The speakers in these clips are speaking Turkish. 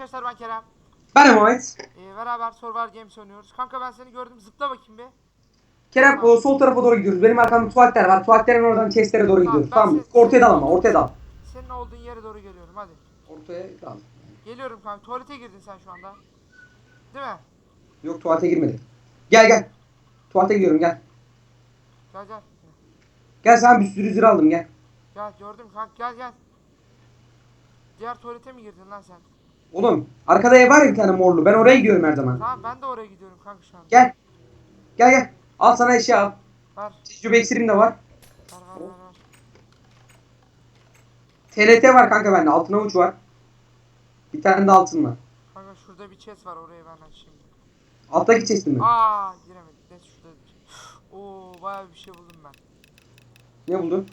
arkadaşlar ben Kerem. Ben Muhammed. Ee, beraber Survivor Games oynuyoruz. Kanka ben seni gördüm. Zıpla bakayım bir. Kerem o sol tarafa doğru gidiyoruz. Benim arkamda tuvaletler var. Tuvaletlerin oradan chestlere doğru Tamam, gidiyoruz. Tamam. se- Ortaya dal ama. Ortaya dal. Senin olduğun yere doğru geliyorum hadi. Ortaya dal. Geliyorum kanka. Tuvalete girdin sen şu anda. Değil mi? Yok tuvalete girmedi. Gel gel. Tuvalete gidiyorum gel. Gel gel. Gel sana bir sürü zırh aldım gel. Gel gördüm kanka gel gel. Diğer tuvalete mi girdin lan sen? Oğlum arkada ev var ya bir tane morlu. Ben oraya gidiyorum her zaman. Tamam ben de oraya gidiyorum kanka şu an. Gel. Gel gel. Al sana eşya al. Ver. Tecrübe iksirim de var. Ver ver. ver. TNT var kanka bende. Altın avuç var. Bir tane de altın var. Kanka şurada bir chest var orayı ben açayım. Alttaki chest'im mi? Aa giremedik. Neyse şurada. Oo bayağı bir şey buldum ben. Ne buldun?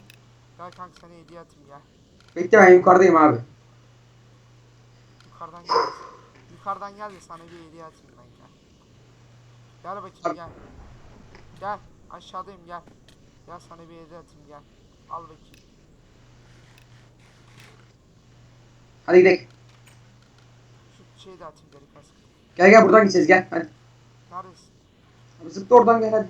Gel kanka sana hediye atayım gel. Bekle ben yukarıdayım abi. Yukarıdan gel. Yukarıdan gel de sana bir hediye atayım ben gel. Gel bakayım gel. Gel aşağıdayım gel. Gel sana bir hediye atayım gel. Al bakayım. Hadi gidelim. Şu şeyi de atayım geri kask. Gel gel buradan gideceğiz gel. Hadi. Neredesin? Abi zıpla oradan gel hadi.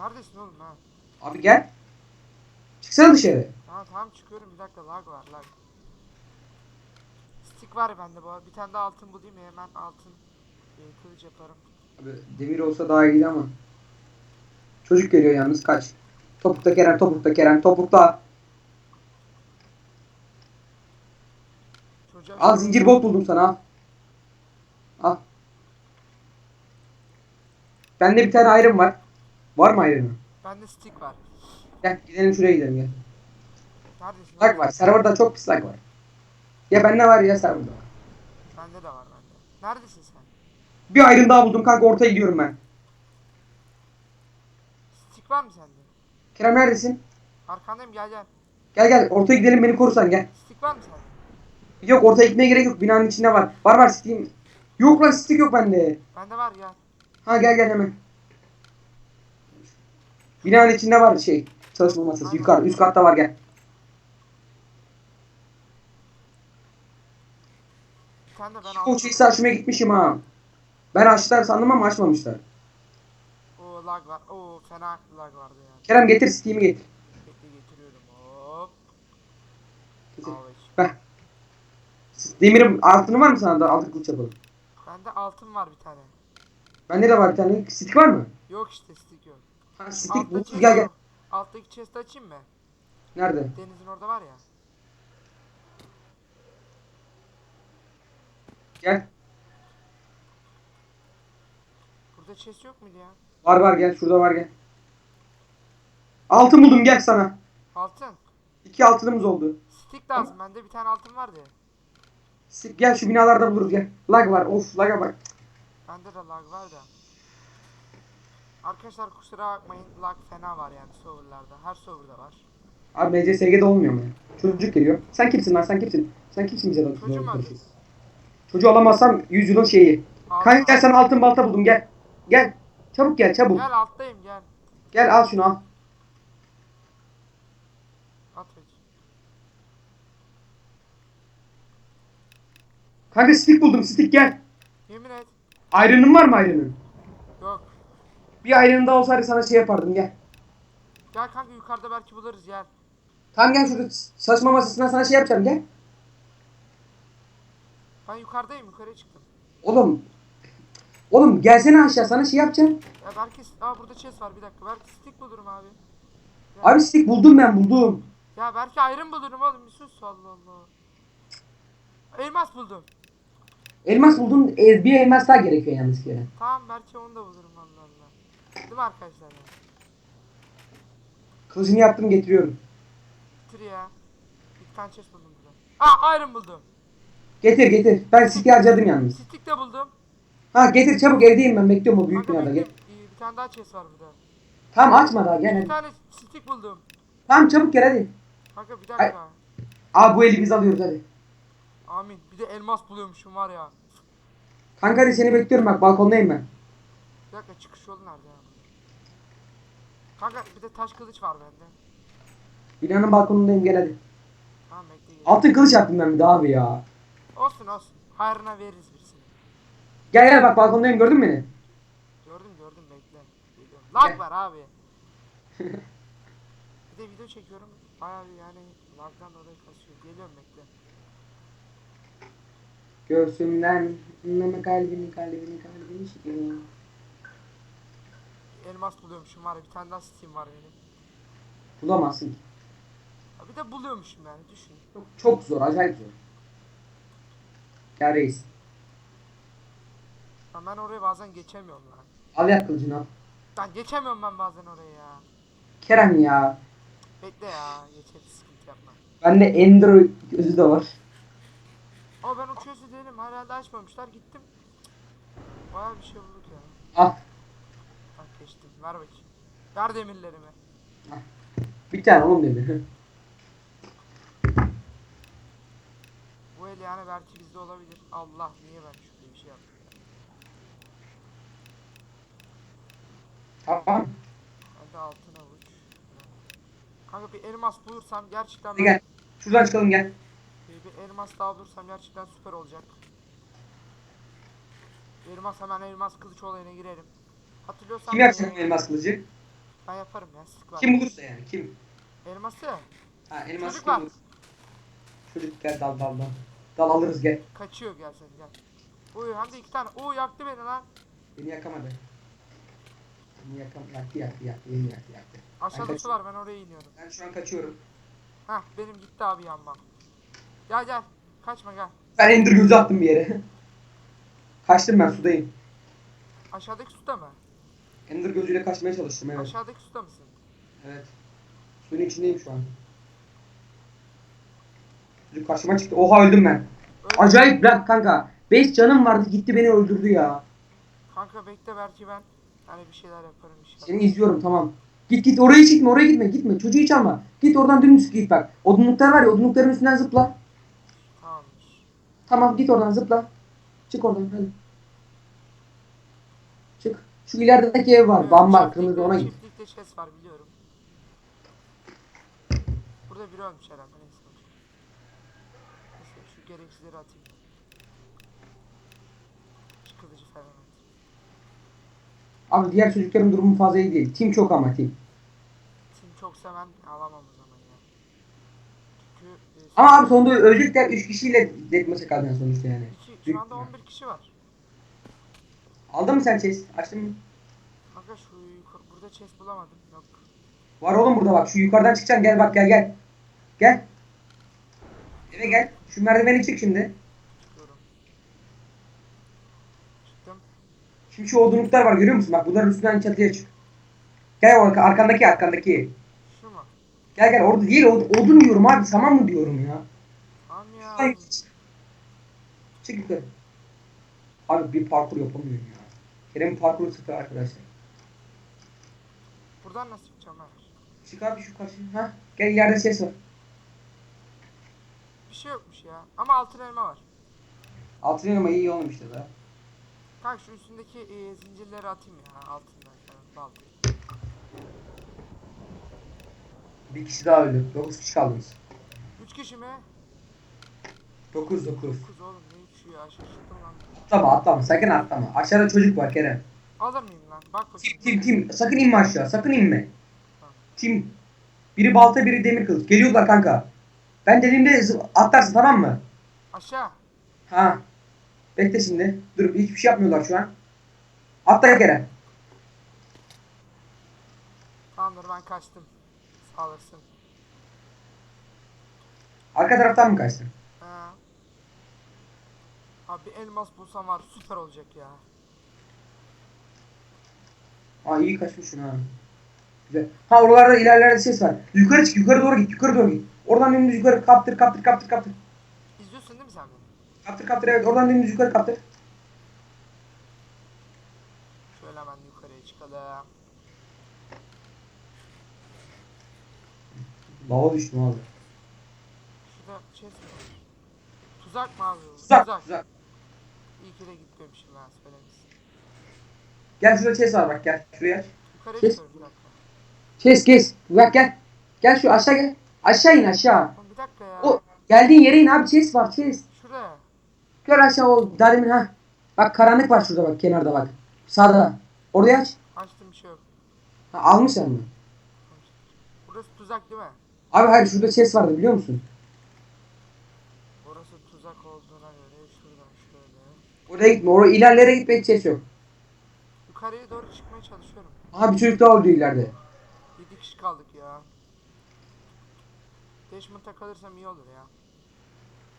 Neredesin oğlum ha? Abi gel. Çıksana dışarı. Ha tamam çıkıyorum bir dakika lag var lag. Stick var bende bu arada. Bir tane daha altın bulayım hemen altın e, kılıç yaparım. Abi demir olsa daha iyiydi ama. Çocuk geliyor yalnız kaç. Topukta Kerem, topukta Kerem, topukta. Çocuğa Al zincir bot buldum sana al. Al. Bende bir tane ayrım var. Var mı ayrımı? Bende stick var. Gel gidelim şuraya gidelim gel. Neredesin? Lag var. Serverda çok pis lag var. Ya bende var ya serverda var. Bende de var bende. Neredesin sen? Bir ayrım daha buldum kanka ortaya gidiyorum ben. Stick var mı sende? Kerem neredesin? Arkandayım gel gel. Gel gel ortaya gidelim beni korursan gel. Stick var mı sende? Yok ortaya gitmeye gerek yok binanın içinde var. Var var Steam. Yok lan stick yok bende. Bende var gel. Ha gel gel hemen. Binanın içinde var şey. Çalışma masası. Yukarı üst katta var gel. De ben aldım. açmaya gitmişim ha. Ben açtılar sandım ama açmamışlar. Oo lag var. Oo fena lag vardı ya. Kerem getir Steam'i getir. Bekle getiriyorum. Hop. Getir. Al altını var mı sana da altın kılıç yapalım. Bende altın var bir tane. Bende de var bir tane. Stick var mı? Yok işte stick yok. Ha stick Alttaki Gel gel. Alttaki chest açayım mı? Nerede? Denizin orada var ya. Gel. Burada chest yok muydu ya? Var var gel. Şurada var gel. Altın buldum gel sana. Altın. İki altınımız oldu. Stick lazım bende bir tane altın vardı. Stick gel şu binalarda buluruz gel. Lag var. Of laga bak. Bende de lag var da. Arkadaşlar kusura bakmayın lag fena var yani serverlarda. Her serverda var. Abi MCSG'de olmuyor mu ya? Çocuk geliyor. Sen kimsin lan sen kimsin? Sen kimsin bize bak. Çocuğum var. Çocuğu alamazsam 100 yılın şeyi. Altın Kanka gel sana altın balta buldum gel. Gel. Çabuk gel çabuk. Gel, Gel alttayım gel. al şunu al. At. Kanka stick buldum stick gel. Yemin et. Ayrının var mı ayrının? Yok. Bir ayrının daha olsaydı sana şey yapardım gel. Gel kanka yukarıda belki buluruz gel. Tamam gel şurada saçma masasından sana şey yapacağım gel. Ben yukarıdayım yukarıya çıktım. Oğlum. Oğlum gelsene aşağı sana şey yapacağım. Ya belki aa burada chest var bir dakika. Belki stick bulurum abi. Abi stick buldum ben buldum. Ya belki iron bulurum oğlum bir sus Allah Allah. Elmas buldum. Elmas buldum. Bir elmas daha gerekiyor yalnız ki. Tamam belki onu da bulurum Allah Allah. Değil mi arkadaşlar ya? Kılıcını yaptım getiriyorum. Bitir ya. Bir tane chest buldum burada. Aa iron buldum. Getir getir. Ben stick'i harcadım yalnız. Stick de buldum. Ha getir çabuk evdeyim ben bekliyorum o büyük Kanka binada gel. bir tane daha chest var burada. Tamam açma daha gel Bir hadi. tane stick buldum. Tamam çabuk gel hadi. Kanka bir dakika. Abi bu eli biz alıyoruz hadi. Amin. Bir de elmas buluyormuşum var ya. Kanka hadi seni bekliyorum bak balkondayım ben. Bir dakika çıkış yolu nerede ya? Kanka bir de taş kılıç var bende. Binanın balkonundayım gel hadi. Tamam bekle. geliyorum. Altın kılıç yaptım ben bir daha abi ya. Olsun olsun. Hayrına veririz birisini. Gel gel bak balkondayım gördün mü beni? Gördüm gördüm bekle. Geliyorum. Lag Gel. var abi. bir de video çekiyorum. Bayağı bir yani lagdan dolayı kasıyor. Geliyorum bekle. Göğsümden anlama kalbini kalbini kalbini şekerim. Elmas buluyormuşum var ya bir tane daha Steam var benim. Bulamazsın ki. Ha, bir de buluyormuşum yani düşün. Çok, çok zor acayip zor. Gel reis. Ha, ben oraya bazen geçemiyorum lan. Al yak kılıcını al. Ben geçemiyorum ben bazen oraya ya. Kerem ya. Bekle ya geçeriz sıkıntı yapma. Bende Ender gözü de var. Ama ben o çözü değilim herhalde açmamışlar gittim. Bayağı bir şey bulduk ya. Al. Bak geçtim ver bakayım. Ver demirlerimi. Bir tane oğlum dedi. El yani belki bizde olabilir. Allah niye ben şöyle bir şey yaptım. tamam. Hadi altın avuç. Kanka bir elmas bulursam gerçekten gel. Şuradan çıkalım gel. bir, bir elmas daha bulursam gerçekten süper olacak. Elmas hemen elmas kılıç olayına girerim. Hatırlıyorsan Kim eee, bu elmas kılıcı? Ben yaparım ya sık var. Kim bulursa yani kim? Elması Ha elmas Çocuk kim bulursa. Çocuk gel dal dal dal. Dal alırız gel. kaçıyor gel sen gel. Uy hem de iki tane. Oo yaktı beni lan. Beni yakamadı. Beni yakam yaktı yaktı yaktı beni yaktı yaktı. Aşağıda su var ben oraya iniyorum. Ben şu an kaçıyorum. Hah benim gitti abi yanmam. Gel gel. Kaçma gel. Ben Ender gözü attım bir yere. Kaçtım ben sudayım. Aşağıdaki suda mı? Ender gözüyle kaçmaya çalıştım evet. Aşağıdaki suda mısın? Evet. Suyun içindeyim şu an. Karşıma çıktı. Oha öldüm ben. Öyle. Acayip bırak kanka. 5 canım vardı gitti beni öldürdü ya. Kanka bekle belki ben hani bir şeyler yaparım inşallah. Seni izliyorum tamam. Git git oraya gitme oraya gitme gitme. Çocuğu hiç alma. Git oradan dümdüz git bak. Odunluklar var ya odunlukların üstünden zıpla. Tamamdır. Tamam git oradan zıpla. Çık oradan hadi. Çık. Şu ilerideki ev var. Evet, Bamba kırmızı ona git. Çiftlikte chest var biliyorum. Burada biri ölmüş herhalde neyse. boş ver. Neyse şu gereksizleri atayım. Şu kılıcı falan atayım. Abi diğer çocukların durumu fazla iyi değil. Tim çok ama tim. Tim çok seven alamam o zaman ya. Çünkü e, Ama abi sonunda ölecekler 3 kişiyle deathmatch'e kaldın sonuçta yani. iki, şu anda 11 kişi var. Aldın mı sen chest? Açtın mı? Kanka şu yukarı, burada chest bulamadım. Yok. Var oğlum burada bak. Şu yukarıdan çıkacaksın. Gel bak gel gel. Gel. Eve gel. Şu merdiveni çık şimdi. Çıkıyorum. Çıktım. Şimdi şu odunluklar var görüyor musun? Bak bunların üstünden çatıya çık. Gel arka- arkandaki arkandaki. Şu mu? Gel gel orada değil od- odun diyorum abi. Saman mı diyorum ya? Tamam ya. Çık. Çık yukarı. Abi bir parkur yapamıyorum ya. Kerem parkuru sıfır arkadaşlar. Buradan nasıl çıkacağım ben? Çık abi şu karşı. Ha? Gel ileride ses var. Bir şey yokmuş ya. Ama altın elma var. Altın elma iyi olmuş işte daha. Kanka şu üstündeki e, zincirleri atayım ya altından baltayı. Bir kişi daha öldü. 9 kişi kaldınız. 3 kişi mi? 9 9. 9 oğlum ne 3'ü ya şaşırttım lan. Atlama atlama sakın atlama. Aşağıda çocuk var Kerem. Alır mıyım lan? Bak bakayım. Tim tim tim sakın inme aşağı sakın inme. Tim. Biri balta biri demir kılıç. Geliyorlar kanka. Ben dediğimde atlarsın tamam mı? Aşağı. Ha. Bekle şimdi. Dur hiçbir şey yapmıyorlar şu an. Atla Kerem. Tamamdır ben kaçtım. Sağ olasın. Arka taraftan mı kaçtın? Ha. Abi elmas bulsam var süper olacak ya. Aa iyi kaçmışsın ha. Güzel. Ha oralarda ilerlerde ses var. Yukarı çık yukarı doğru git yukarı doğru git. Oradan dümdüz yukarı kaptır kaptır kaptır kaptır. İzliyorsun değil mi sen beni? Kaptır kaptır evet oradan dümdüz yukarı kaptır. Şöyle hemen yukarıya çıkalım. Lava düştüm abi. Şurada chest mi var? Tuzak mı abi? Tuzak tuzak. İyi ki de gitmemişim ben söylemişsin. Gel şurada chest var bak gel şuraya. Yukarıya Chest- çıkıyorum bir dakika. Chest kes. Bak gel. Gel şu aşağı gel. Aşağı in aşağı. Bir dakika ya. O geldiğin yere in abi chest var chest. Şuraya. Gel aşağı ol. Daha demin ha. Bak karanlık var şurada bak kenarda bak. Sağda. Orayı aç. Açtım bir şey yok. Ha, almışlar mı? Burası tuzak değil mi? Abi hayır şurada chest vardı biliyor musun? Orası tuzak olduğuna göre şuradan şöyle. Oraya gitme. Oraya ilerlere gitmek chest yok. Yukarıya doğru çıkmaya çalışıyorum. Aha bir çocuk daha öldü ileride. 7 kişi kaldık ya. Deşmut'a kalırsam iyi olur ya.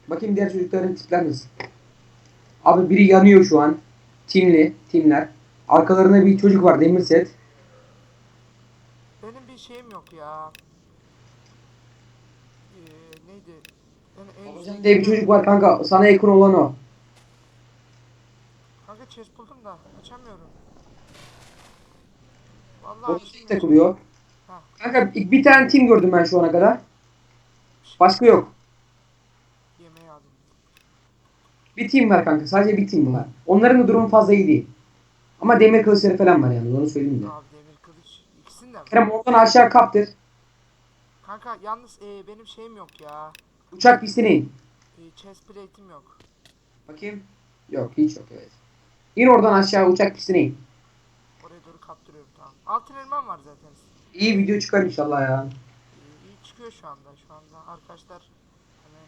Bakayım diğer çocukların tipler nasıl. Abi biri yanıyor şu an. Timli. Timler. Arkalarında bir çocuk var demir set. Benim bir şeyim yok ya. Ee, neydi? En Babacan diye bir çocuk var kanka. Sana yakın olan o. Kanka chest buldum da açamıyorum. O Vallahi şey takılıyor. Ha. Kanka bir tane tim gördüm ben şu ana kadar. Başka yok. Yemeği aldım. Bir team var kanka. Sadece bir team var. Onların da durumu fazla iyi değil. Ama demir kılıçları falan var yani. Onu söyleyeyim de. Abi demir kılıç. İkisini de? Kerem oradan aşağı kaptır. Kanka yalnız e, benim şeyim yok ya. Uçak pistine in. E, chest plate'im yok. Bakayım. Yok hiç yok evet. İn oradan aşağı uçak pistine in. Oraya doğru kaptırıyorum tamam. Altın elmam var zaten. İyi video çıkar inşallah ya. Çıkıyor şu anda. Şu anda arkadaşlar hani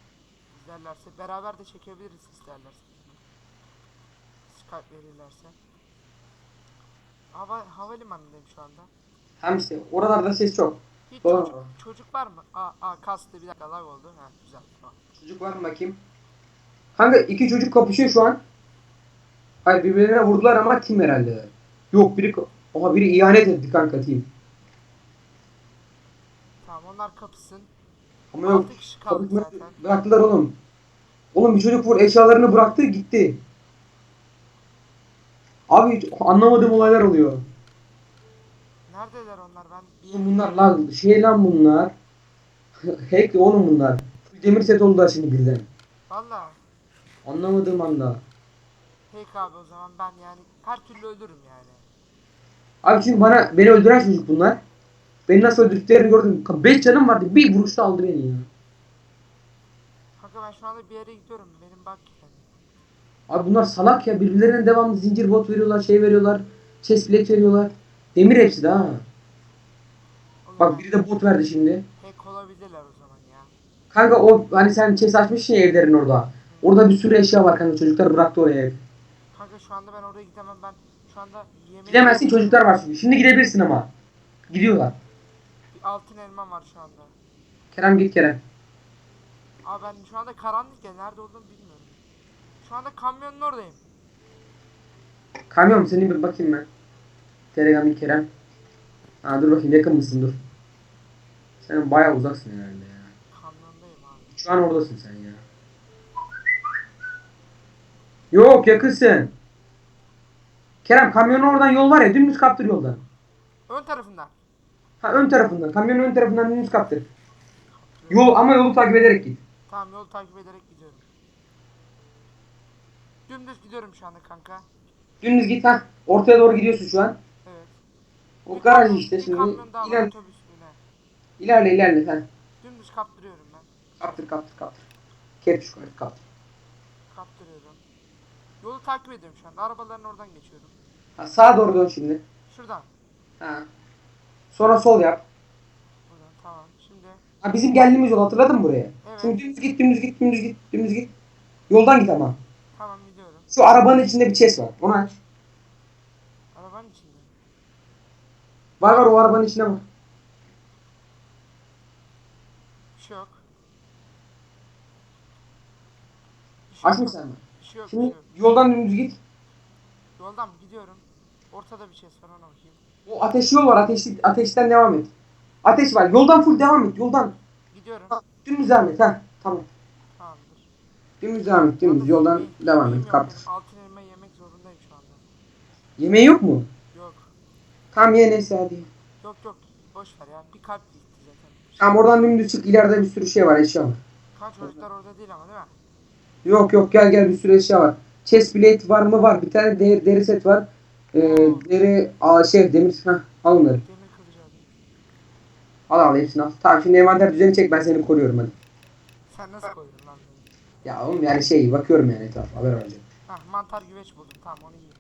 izlerlerse beraber de çekebiliriz isterlerse. Skype verirlerse. Hava, havalimanındayım şu anda. Hem işte oralarda ses çok. Hiç Doğru. çocuk, çocuk var mı? Aa, aa kastı bir dakika lag oldu. Ha güzel tamam. Çocuk var mı bakayım? Kanka iki çocuk kapışıyor şu an. Hayır birbirlerine vurdular ama tim herhalde. Yok biri Oha biri ihanet etti kanka tim. Onlar kapısın. Ama yok. 6 kişi Kapışma- zaten. Bıraktılar oğlum. Oğlum bir çocuk vur eşyalarını bıraktı gitti. Abi hiç anlamadığım olaylar oluyor. Neredeler onlar ben? Oğlum bunlar lan şey lan bunlar. Hack oğlum bunlar. Demir set oldular şimdi birden. Valla. Anlamadığım anda. Peki abi o zaman ben yani her türlü ölürüm yani. Abi çünkü bana beni öldüren çocuk bunlar. Beni nasıl öldürdüklerini gördüm. 5 canım vardı. Bir vuruşta aldı beni ya. Kanka ben şu anda bir yere gidiyorum. Benim bak. Abi bunlar salak ya. Birbirlerine devamlı zincir bot veriyorlar, şey veriyorlar. Chest plate veriyorlar. Demir hepsi de ha. Bak biri de bot verdi şimdi. hack olabilirler o zaman ya. Kanka o hani sen chest açmışsın ya evlerin orada. Orada bir sürü eşya var kanka. Çocuklar bıraktı oraya hep. Kanka şu anda ben oraya gidemem. Ben şu anda yemeği... Gidemezsin çocuklar var çünkü. Şimdi gidebilirsin ama. Gidiyorlar. Altın elmam var şu anda. Kerem git Kerem. Abi ben şu anda karanlık ya. Nerede olduğumu bilmiyorum. Şu anda kamyonun oradayım. Kamyon seni bir bakayım ben. Telegram'ın Kerem. Ha dur bakayım yakın mısın dur. Sen bayağı uzaksın herhalde ya. Kamyondayım abi. Şu an oradasın sen ya. Yok yakınsın. Kerem kamyonun oradan yol var ya dümdüz kaptır yoldan. Ön tarafından. Ha ön tarafından. Kamyonun ön tarafından dümdüz kaptır. Yol ama yolu takip ederek git. Tamam yolu takip ederek gidiyorum. Dümdüz gidiyorum şu anda kanka. Dümdüz git ha. Ortaya doğru gidiyorsun şu an. Evet. O Bir garaj kamyon- işte şimdi. var İler, yine. ilerle ilerle sen. Dümdüz kaptırıyorum ben. Kaptır kaptır kaptır. Şu kadar kaptır. Kaptırıyorum. Yolu takip ediyorum şu anda. Arabaların oradan geçiyorum. Ha, sağa doğru dön şimdi. Şuradan. Ha. Sonra sol yap. Buradan tamam. Şimdi Ha, bizim geldiğimiz yol hatırladın mı buraya? Evet. Şimdi dümdüz git dümdüz git dümdüz git dümdüz git. Yoldan git ama. tamam gidiyorum. Şu arabanın içinde bir chest var. Onu aç. Arabanın içinde. Var var o arabanın içinde var. Bir şey yok. Bir şey Aç mı yok. sen? Bir şey yok. Bir Şimdi şey yok. yoldan dümdüz git. Yoldan gidiyorum? Ortada bir şey var ona bakayım. O ateş yol var. Ateşli, ateşten devam et. Ateş var. Yoldan full devam et. Yoldan. Gidiyorum. Ha, dümdüz devam et. Ha, tamam. Tamamdır. Dümdüz devam et. Dümdüz yoldan yemeği- devam et. Kaptır. Altın elma yemek zorundayım şu anda. Yemeği yok mu? Yok. Tamam ye neyse hadi. Yok yok. Boş ver ya. Bir kalp gitti zaten. Tamam oradan dümdüz çık. İleride bir sürü şey var. Eşya var. Kan çocuklar orada değil ama değil mi? Yok yok gel gel bir sürü eşya var. Chest plate var mı? Var. Bir tane deri, deri set var. Ee, deri aa, şey demir. Heh, al onları. Al al hepsini al. Tamam şimdi envanter düzeni çek ben seni koruyorum hadi. Sen nasıl koydun lan? Ya oğlum yani şey bakıyorum yani etrafa haber alacağım. Hah mantar güveç buldum. Tamam onu yiyeyim.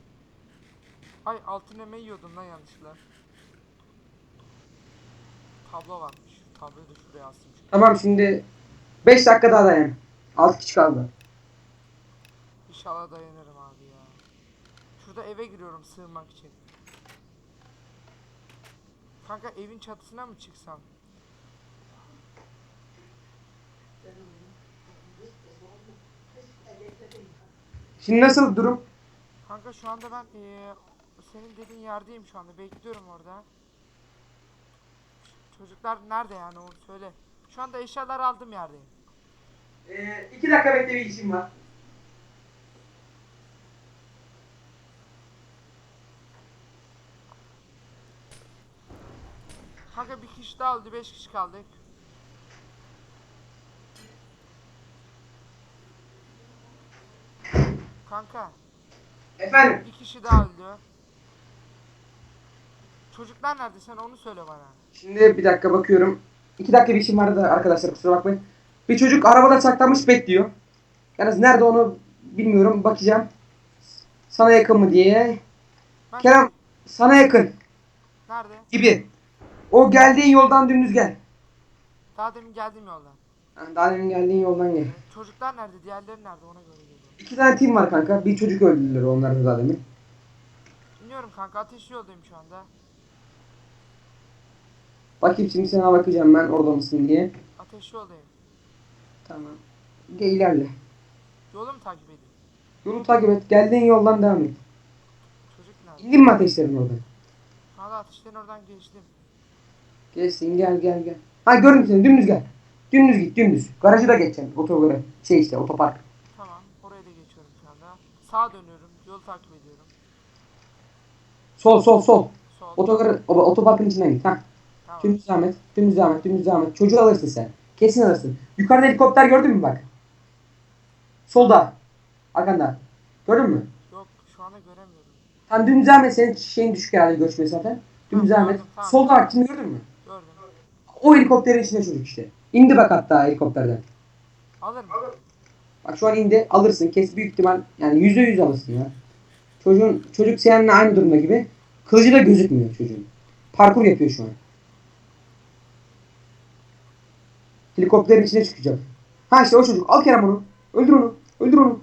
Ay altın emeği yiyordum lan yanlışlıkla. Tablo varmış. Tabloyu da şuraya çünkü. Tamam şimdi 5 dakika daha dayan. 6 kişi kaldı. İnşallah dayanırım abi ya. Şurada eve giriyorum sığınmak için. Kanka evin çatısına mı çıksam? Şimdi nasıl durum? Kanka şu anda ben eee, senin dediğin yerdeyim şu anda. Bekliyorum orada. Çocuklar nerede yani onu söyle. Şu anda eşyaları aldım yerdeyim. 2 Ee, dakika bekle bir işim var. Kanka bir kişi daha öldü. Beş kişi kaldık. Kanka Efendim? bir kişi daha öldü. Çocuklar nerede sen onu söyle bana. Şimdi bir dakika bakıyorum. 2 dakika bir işim vardı arkadaşlar kusura bakmayın. Bir çocuk arabada saklanmış bekliyor. Yalnız nerede onu bilmiyorum bakacağım. Sana yakın mı diye. Ben Kerem sana yakın nerede? gibi. O geldiğin yoldan dümdüz gel. Daha demin geldim yoldan. Ha, Daha demin geldiğin yoldan gel. Çocuklar nerede? Diğerleri nerede? Ona göre geliyorum. İki tane tim var kanka. Bir çocuk öldürdüler onların daha demin. Bilmiyorum kanka ateşli yoldayım şu anda. Bakayım şimdi sana bakacağım ben orada mısın diye. Ateşli yoldayım. Tamam. Gel ilerle. Yolu mu takip edeyim? Yolu takip et. Geldiğin yoldan devam et. Çocuk nerede? İndin mi ateşlerin oradan? Kanka ateşlerin oradan geçtim. Geçsin gel gel gel. Ha gördüm seni dümdüz gel. Dümdüz git dümdüz. Garajı da geçeceksin. Otogarı. Şey işte otopark. Tamam. Oraya da geçiyorum şu anda. Sağa dönüyorum. Yolu takip ediyorum. Sol sol sol. Sol. Otogarı, o- otoparkın içinden git. Ha. Tamam. Dümdüz devam et. Dümdüz devam et. Dümdüz devam et. Çocuğu alırsın sen. Kesin alırsın. Yukarıda helikopter gördün mü bak? Solda. Arkanda. Gördün mü? Yok şu anda göremiyorum. Tam dümdüz devam et. Senin şeyin düşük herhalde görüş mesafen. Dümdüz devam et. Solda bak şimdi gördün mü? O helikopterin içinde çocuk işte. İndi bak hatta helikopterden. Alır mı? Bak şu an indi alırsın. Kes büyük ihtimal yani yüzde yüz alırsın ya. Çocuğun çocuk seninle aynı durumda gibi. Kılıcı da gözükmüyor çocuğun. Parkur yapıyor şu an. Helikopterin içine çıkacak. Ha işte o çocuk. Al Kerem onu. Öldür onu. Öldür onu.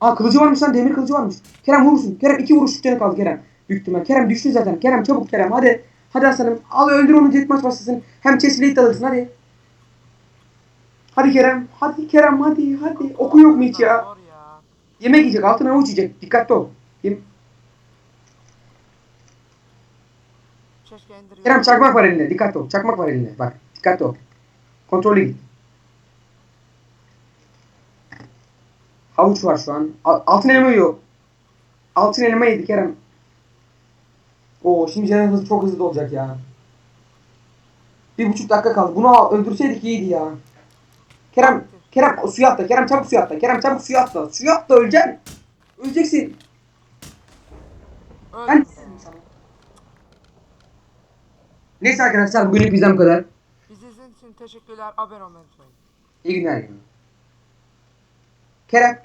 Aa kılıcı varmış lan. Demir kılıcı varmış. Kerem vurursun. Kerem iki vuruş canı kaldı Kerem. Büyük ihtimal. Kerem düştü zaten. Kerem çabuk Kerem hadi. Hadi aslanım. Al öldür onu jet maç başlasın. Hem chest plate de alırsın hadi. Hadi Kerem. Hadi Kerem hadi hadi. Oku yok mu hiç ya? Yemek yiyecek. Altına avuç yiyecek. Dikkatli ol. Yem- Kerem çakmak var elinde. Dikkatli ol. Çakmak var elinde. Bak. Dikkatli ol. Kontrollü git. Havuç var şu an. Altın elma yiyor. Altın elma yedi Kerem. Oo şimdi canı hızlı çok hızlı olacak ya. Bir buçuk dakika kaldı. Bunu öldürseydik iyiydi ya. Kerem, Kerem suya atla. Kerem çabuk suya atla. Kerem çabuk suya atla. Suya atla öleceksin. Öleceksin. Ben be. Neyse arkadaşlar bugünlük bizden bu kadar. Bizi izlediğiniz için teşekkürler. Abone olmayı unutmayın. İyi günler. Kerem